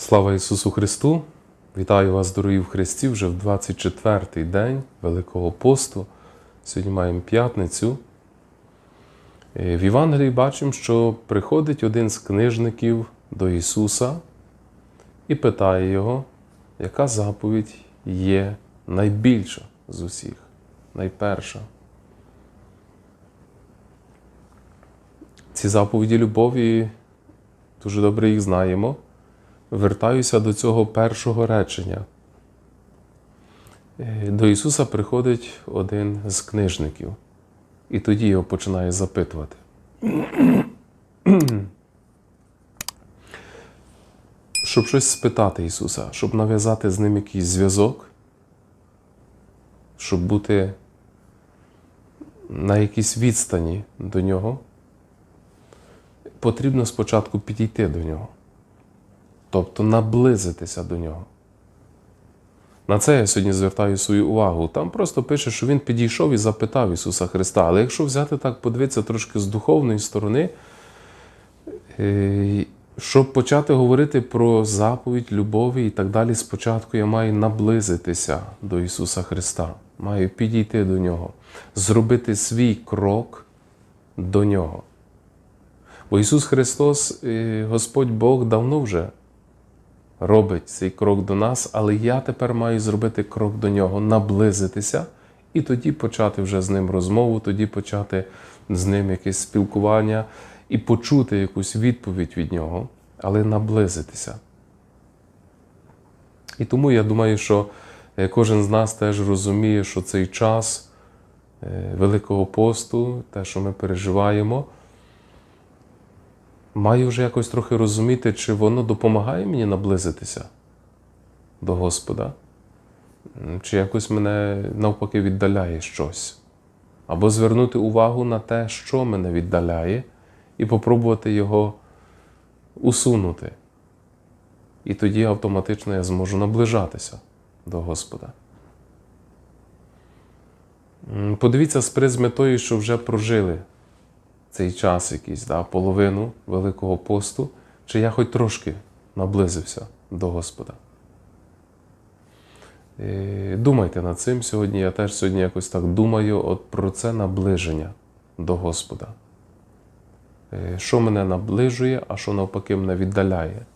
Слава Ісусу Христу! Вітаю вас, дорогі в Христі, вже в 24-й день Великого посту. Сьогодні маємо п'ятницю. Е, В Євангелії бачимо, що приходить один з книжників до Ісуса і питає Його, яка заповідь є найбільша з усіх, найперша. Ці заповіді любові дуже добре їх знаємо. Вертаюся до цього першого речення. Е, До Ісуса приходить один з книжників, і тоді його починає запитувати. Щоб щось спитати Ісуса, щоб нав'язати з ним якийсь зв'язок, щоб бути на якійсь відстані до нього, потрібно спочатку підійти до нього тобто наблизитися до нього. На це я сьогодні звертаю свою увагу. Там просто пише, що він підійшов і запитав Ісуса Христа. Але якщо взяти так, подивитися трошки з духовної сторони, е, щоб почати говорити про заповідь, любові і так далі, спочатку я маю наблизитися до Ісуса Христа, маю підійти до Нього, зробити свій крок до Нього. Бо Ісус Христос, е, Господь Бог, давно вже робить цей крок до нас, але я тепер маю зробити крок до нього, наблизитися і тоді почати вже з ним розмову, тоді почати з ним якесь спілкування і почути якусь відповідь від нього, але наблизитися. І тому я думаю, що е, кожен з нас теж розуміє, що цей час е, Великого посту, те, що ми переживаємо, маю вже якось трохи розуміти, чи воно допомагає мені наблизитися до Господа, чи якось мене навпаки віддаляє щось. Або звернути увагу на те, що мене віддаляє, і попробувати його усунути. І тоді автоматично я зможу наближатися до Господа. Подивіться з призми тої, що вже прожили цей час якийсь, да, половину Великого посту, чи я хоч трошки наблизився до Господа. Е, Думайте над цим сьогодні. Я теж сьогодні якось так думаю от про це наближення до Господа. Е, Що мене наближує, а що навпаки мене віддаляє